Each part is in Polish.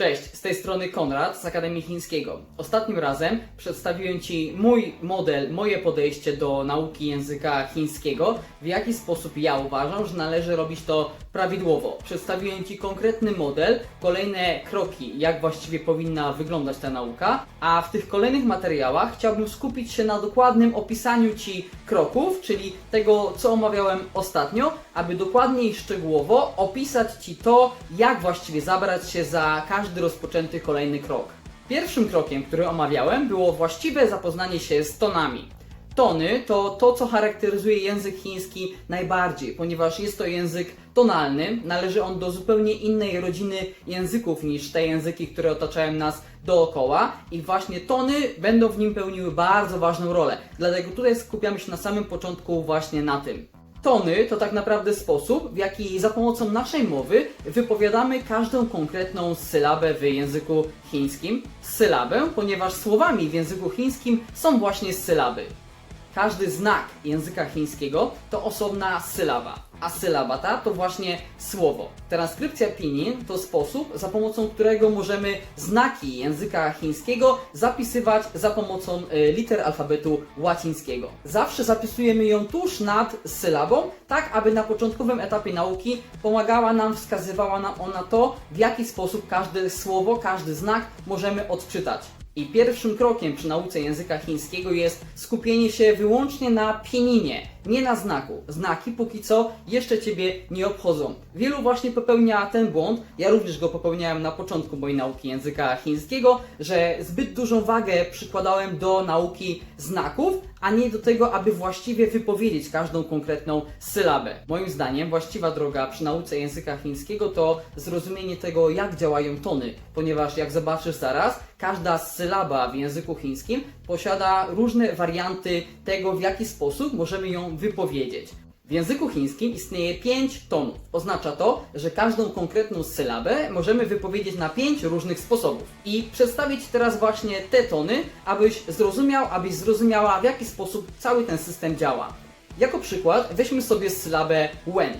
Cześć, z tej strony Konrad z Akademii Chińskiego. Ostatnim razem przedstawiłem Ci mój model, moje podejście do nauki języka chińskiego, w jaki sposób ja uważam, że należy robić to prawidłowo. Przedstawiłem Ci konkretny model, kolejne kroki, jak właściwie powinna wyglądać ta nauka, a w tych kolejnych materiałach chciałbym skupić się na dokładnym opisaniu Ci kroków, czyli tego, co omawiałem ostatnio, aby dokładnie i szczegółowo opisać Ci to, jak właściwie zabrać się za każdy rozpoczęty kolejny krok. Pierwszym krokiem, który omawiałem, było właściwe zapoznanie się z tonami. Tony to to, co charakteryzuje język chiński najbardziej, ponieważ jest to język tonalny, należy on do zupełnie innej rodziny języków niż te języki, które otaczają nas dookoła i właśnie tony będą w nim pełniły bardzo ważną rolę. Dlatego tutaj skupiamy się na samym początku właśnie na tym. Tony to tak naprawdę sposób, w jaki za pomocą naszej mowy wypowiadamy każdą konkretną sylabę w języku chińskim. Sylabę, ponieważ słowami w języku chińskim są właśnie sylaby. Każdy znak języka chińskiego to osobna sylaba, a sylaba ta to właśnie słowo. Transkrypcja pinyin to sposób, za pomocą którego możemy znaki języka chińskiego zapisywać za pomocą y, liter alfabetu łacińskiego. Zawsze zapisujemy ją tuż nad sylabą, tak aby na początkowym etapie nauki pomagała nam, wskazywała nam ona to, w jaki sposób każde słowo, każdy znak możemy odczytać. I pierwszym krokiem przy nauce języka chińskiego jest skupienie się wyłącznie na pieninie, nie na znaku. Znaki póki co jeszcze Ciebie nie obchodzą. Wielu właśnie popełnia ten błąd, ja również go popełniałem na początku mojej nauki języka chińskiego, że zbyt dużą wagę przykładałem do nauki znaków, a nie do tego, aby właściwie wypowiedzieć każdą konkretną sylabę. Moim zdaniem właściwa droga przy nauce języka chińskiego to zrozumienie tego, jak działają tony, ponieważ jak zobaczysz zaraz, każda sylaba w języku chińskim posiada różne warianty tego, w jaki sposób możemy ją wypowiedzieć. W języku chińskim istnieje pięć tonów. Oznacza to, że każdą konkretną sylabę możemy wypowiedzieć na pięć różnych sposobów. I przedstawić teraz właśnie te tony, abyś zrozumiał, abyś zrozumiała, w jaki sposób cały ten system działa. Jako przykład weźmy sobie sylabę when.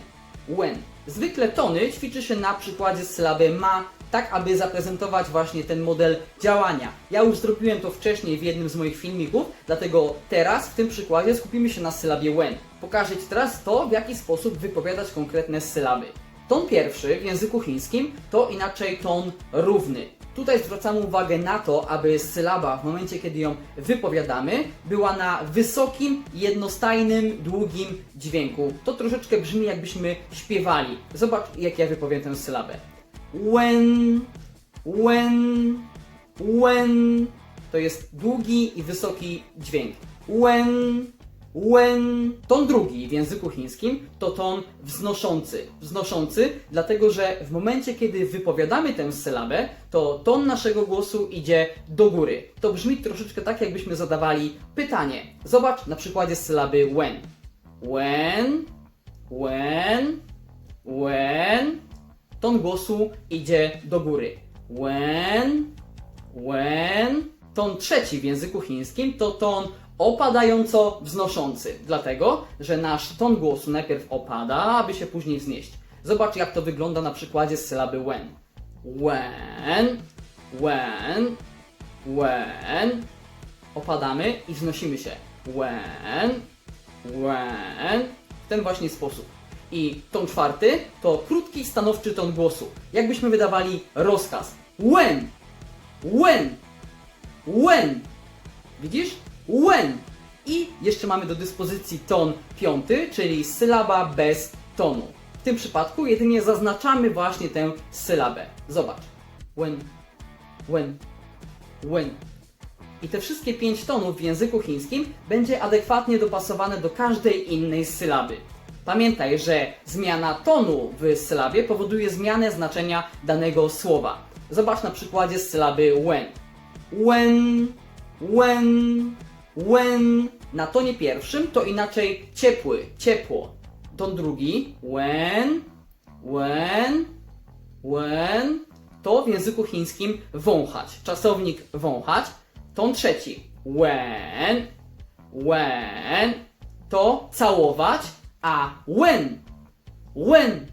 When. Zwykle tony ćwiczy się na przykładzie sylaby ma, tak aby zaprezentować właśnie ten model działania. Ja już zrobiłem to wcześniej w jednym z moich filmików, dlatego teraz w tym przykładzie skupimy się na sylabie when. Pokażę Ci teraz to, w jaki sposób wypowiadać konkretne sylaby. Ton pierwszy w języku chińskim to inaczej ton równy. Tutaj zwracamy uwagę na to, aby sylaba w momencie, kiedy ją wypowiadamy, była na wysokim, jednostajnym, długim dźwięku. To troszeczkę brzmi jakbyśmy śpiewali. Zobacz, jak ja wypowiem tę sylabę. When, when, when. To jest długi i wysoki dźwięk. When, when. Ton drugi w języku chińskim to ton wznoszący. Wznoszący, dlatego że w momencie, kiedy wypowiadamy tę sylabę, to ton naszego głosu idzie do góry. To brzmi troszeczkę tak, jakbyśmy zadawali pytanie. Zobacz na przykładzie sylaby when. When, when, when ton głosu idzie do góry. When, when. Ton trzeci w języku chińskim to ton opadająco wznoszący, dlatego, że nasz ton głosu najpierw opada, aby się później wznieść. Zobacz, jak to wygląda na przykładzie sylaby when. When, when, when. Opadamy i wznosimy się. When, when. W ten właśnie sposób. I ton czwarty to krótki, stanowczy ton głosu. Jakbyśmy wydawali rozkaz. When! When! When! Widzisz? When! I jeszcze mamy do dyspozycji ton piąty, czyli sylaba bez tonu. W tym przypadku jedynie zaznaczamy właśnie tę sylabę. Zobacz. When, when, when. I te wszystkie pięć tonów w języku chińskim będzie adekwatnie dopasowane do każdej innej sylaby. Pamiętaj, że zmiana tonu w sylabie powoduje zmianę znaczenia danego słowa. Zobacz na przykładzie sylaby when. When, when, when. Na tonie pierwszym to inaczej ciepły, ciepło. Ton drugi when, when, when. To w języku chińskim wąchać. Czasownik wąchać. Ton trzeci when, when. To całować. A when, when,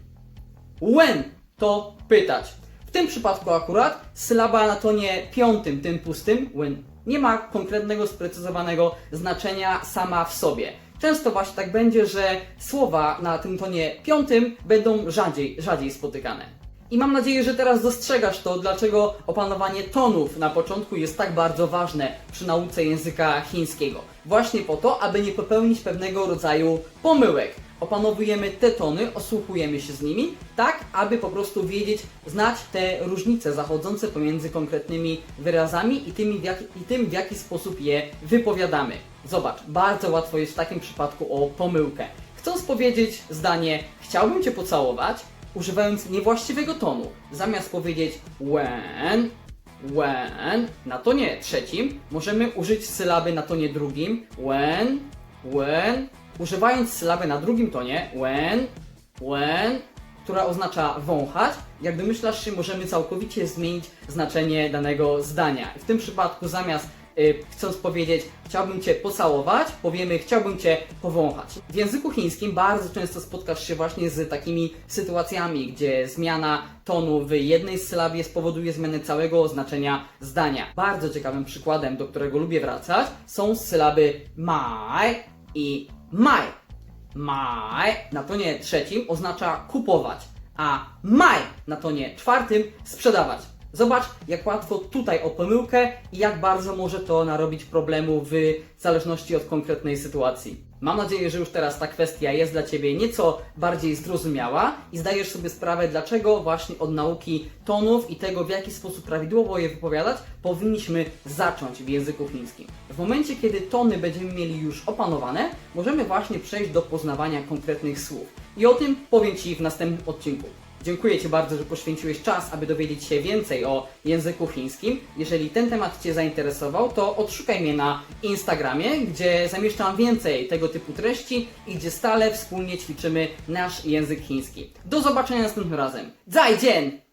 when to pytać. W tym przypadku akurat sylaba na tonie piątym, tym pustym, when, nie ma konkretnego, sprecyzowanego znaczenia sama w sobie. Często właśnie tak będzie, że słowa na tym tonie piątym będą rzadziej, rzadziej spotykane. I mam nadzieję, że teraz dostrzegasz to, dlaczego opanowanie tonów na początku jest tak bardzo ważne przy nauce języka chińskiego. Właśnie po to, aby nie popełnić pewnego rodzaju pomyłek. Opanowujemy te tony, osłuchujemy się z nimi, tak aby po prostu wiedzieć, znać te różnice zachodzące pomiędzy konkretnymi wyrazami i, jaki, i tym, w jaki sposób je wypowiadamy. Zobacz, bardzo łatwo jest w takim przypadku o pomyłkę. Chcąc powiedzieć zdanie chciałbym Cię pocałować, używając niewłaściwego tonu, zamiast powiedzieć when, when na tonie trzecim, możemy użyć sylaby na tonie drugim when, when, używając sylaby na drugim tonie when, when, która oznacza wąchać, jak domyślasz się, możemy całkowicie zmienić znaczenie danego zdania. W tym przypadku zamiast chcąc powiedzieć chciałbym Cię pocałować, powiemy chciałbym Cię powąchać. W języku chińskim bardzo często spotkasz się właśnie z takimi sytuacjami, gdzie zmiana tonu w jednej sylabie spowoduje zmianę całego znaczenia zdania. Bardzo ciekawym przykładem, do którego lubię wracać, są sylaby mai i mai. Maj na tonie trzecim oznacza kupować, a maj na tonie czwartym sprzedawać. Zobacz, jak łatwo tutaj o pomyłkę i jak bardzo może to narobić problemu w zależności od konkretnej sytuacji. Mam nadzieję, że już teraz ta kwestia jest dla Ciebie nieco bardziej zrozumiała i zdajesz sobie sprawę, dlaczego właśnie od nauki tonów i tego, w jaki sposób prawidłowo je wypowiadać, powinniśmy zacząć w języku chińskim. W momencie, kiedy tony będziemy mieli już opanowane, możemy właśnie przejść do poznawania konkretnych słów. I o tym powiem Ci w następnym odcinku. Dziękuję Ci bardzo, że poświęciłeś czas, aby dowiedzieć się więcej o języku chińskim. Jeżeli ten temat Cię zainteresował, to odszukaj mnie na Instagramie, gdzie zamieszczam więcej tego typu treści i gdzie stale wspólnie ćwiczymy nasz język chiński. Do zobaczenia następnym razem. Zajdzień!